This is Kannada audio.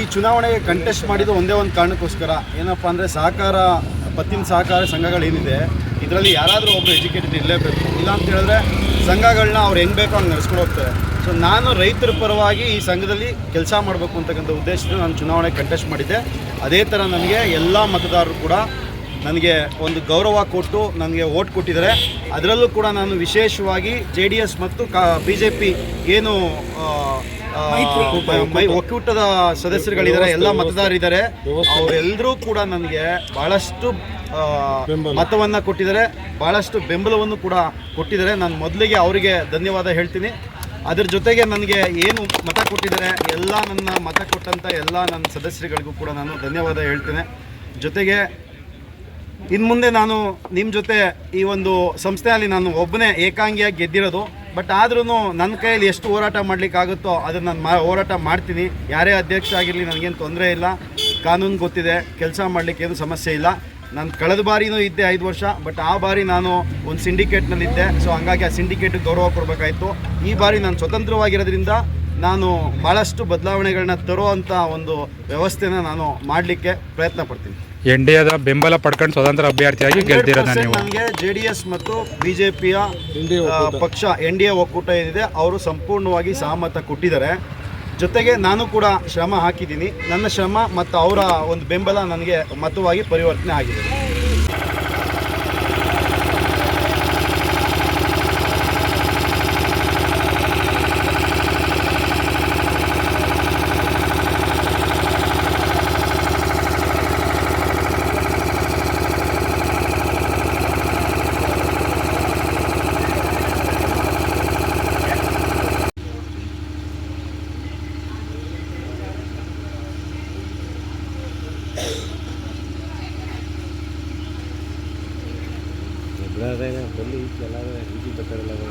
ಈ ಚುನಾವಣೆಗೆ ಕಂಟೆಸ್ಟ್ ಮಾಡಿದ್ದು ಒಂದೇ ಒಂದು ಕಾರಣಕ್ಕೋಸ್ಕರ. ಏನಪ್ಪ ಅಂದರೆ ಸಹಕಾರ, ಪತ್ತಿನ ಸಹಕಾರ ಸಂಘಗಳೇನಿದೆ ಇದರಲ್ಲಿ ಯಾರಾದರೂ ಒಬ್ಬರು ಎಜುಕೇಟೆಡ್ ಇರಲೇಬೇಕು. ಇಲ್ಲ ಅಂತ ಹೇಳಿದ್ರೆ ಸಂಘಗಳನ್ನ ಅವ್ರು ಹೆಂಗೆ ಬೇಕೋ ಹಂಗೆ ನಡೆಸ್ಕೊಂಡು ಹೋಗ್ತಾರೆ. ಸೊ ನಾನು ರೈತರ ಪರವಾಗಿ ಈ ಸಂಘದಲ್ಲಿ ಕೆಲಸ ಮಾಡಬೇಕು ಅಂತಕ್ಕಂಥ ಉದ್ದೇಶದಿಂದ ನಾನು ಚುನಾವಣೆ ಕಂಟೆಸ್ಟ್ ಮಾಡಿದ್ದೆ. ಅದೇ ಥರ ನನಗೆ ಎಲ್ಲ ಮತದಾರರು ಕೂಡ ನನಗೆ ಒಂದು ಗೌರವ ಕೊಟ್ಟು ನನಗೆ ಓಟ್ ಕೊಟ್ಟಿದ್ದಾರೆ. ಅದರಲ್ಲೂ ಕೂಡ ನಾನು ವಿಶೇಷವಾಗಿ ಜೆ ಮತ್ತು ಕಾ ಏನು ಒಕ್ಕೂಟದ ಸದಸ್ಯರುಗಳಿದ್ದಾರೆ ಎಲ್ಲ ಮತದಾರರಿದ್ದಾರೆ. ಅವರೆಲ್ಲರೂ ಕೂಡ ನನಗೆ ಬಹಳಷ್ಟು ಮತವನ್ನ ಕೊಟ್ಟಿದ್ದಾರೆ. ಬಹಳಷ್ಟು ಬೆಂಬಲವನ್ನು ಕೂಡ ಕೊಟ್ಟಿದ್ದಾರೆ. ನಾನು ಮೊದಲಿಗೆ ಅವರಿಗೆ ಧನ್ಯವಾದ ಹೇಳ್ತೀನಿ. ಅದ್ರ ಜೊತೆಗೆ ನನಗೆ ಏನು ಮತ ಕೊಟ್ಟಿದ್ದಾರೆ ಎಲ್ಲ ನನ್ನ ಮತ ಕೊಟ್ಟಂಥ ಎಲ್ಲ ನನ್ನ ಸದಸ್ಯರುಗಳಿಗೂ ಕೂಡ ನಾನು ಧನ್ಯವಾದ ಹೇಳ್ತೇನೆ. ಜೊತೆಗೆ ಇನ್ನು ಮುಂದೆ ನಾನು ನಿಮ್ಮ ಜೊತೆ ಈ ಒಂದು ಸಂಸ್ಥೆಯಲ್ಲಿ ನಾನು ಒಬ್ಬನೇ ಏಕಾಂಗಿಯಾಗಿ ಗೆದ್ದಿರೋದು. ಬಟ್ ಆದ್ರೂ ನನ್ನ ಕೈಯಲ್ಲಿ ಎಷ್ಟು ಹೋರಾಟ ಮಾಡಲಿಕ್ಕಾಗುತ್ತೋ ಅದನ್ನು ನಾನು ಮಾ ಹೋರಾಟ ಮಾಡ್ತೀನಿ. ಯಾರೇ ಅಧ್ಯಕ್ಷ ಆಗಿರಲಿ ನನಗೇನು ತೊಂದರೆ ಇಲ್ಲ. ಕಾನೂನು ಗೊತ್ತಿದೆ, ಕೆಲಸ ಮಾಡಲಿಕ್ಕೆ ಏನು ಸಮಸ್ಯೆ ಇಲ್ಲ. ನಾನು ಕಳೆದ ಬಾರಿನೂ ಇದ್ದೆ ಐದು ವರ್ಷ ಬಟ್ ಆ ಬಾರಿ ನಾನು ಒಂದು ಸಿಂಡಿಕೇಟ್ನಲ್ಲಿದ್ದೆ ಸೊ ಹಂಗಾಗಿ ಆ ಸಿಂಡಿಕೇಟಿಗೆ ಗೌರವ ಕೊಡಬೇಕಾಯಿತು. ಈ ಬಾರಿ ನಾನು ಸ್ವತಂತ್ರವಾಗಿರೋದ್ರಿಂದ ನಾನು ಭಾಳಷ್ಟು ಬದಲಾವಣೆಗಳನ್ನ ತರುವಂಥ ಒಂದು ವ್ಯವಸ್ಥೆನ ನಾನು ಮಾಡಲಿಕ್ಕೆ ಪ್ರಯತ್ನ ಪಡ್ತೀನಿ. ಎನ್ ಡಿ ಎದ ಬೆಂಬಲ ಪಡ್ಕೊಂಡು ಸ್ವತಂತ್ರ ಅಭ್ಯರ್ಥಿಯಾಗಿ ಗೆಲ್ದಿರೋದ ನೀವು? ನನಗೆ ಜೆ ಡಿ ಎಸ್ ಮತ್ತು ಬಿಜೆಪಿಯ ಪಕ್ಷ ಎನ್ ಡಿ ಎ ಒಕ್ಕೂಟ ಏನಿದೆ ಅವರು ಸಂಪೂರ್ಣವಾಗಿ ಸಹಮತ ಕೊಟ್ಟಿದ್ದಾರೆ. ಜೊತೆಗೆ ನಾನು ಕೂಡ ಶ್ರಮ ಹಾಕಿದ್ದೀನಿ. ನನ್ನ ಶ್ರಮ ಮತ್ತು ಅವರ ಒಂದು ಬೆಂಬಲ ನನಗೆ ಮತವಾಗಿ ಪರಿವರ್ತನೆ ಆಗಿದೆ. la reina feliz, la de pero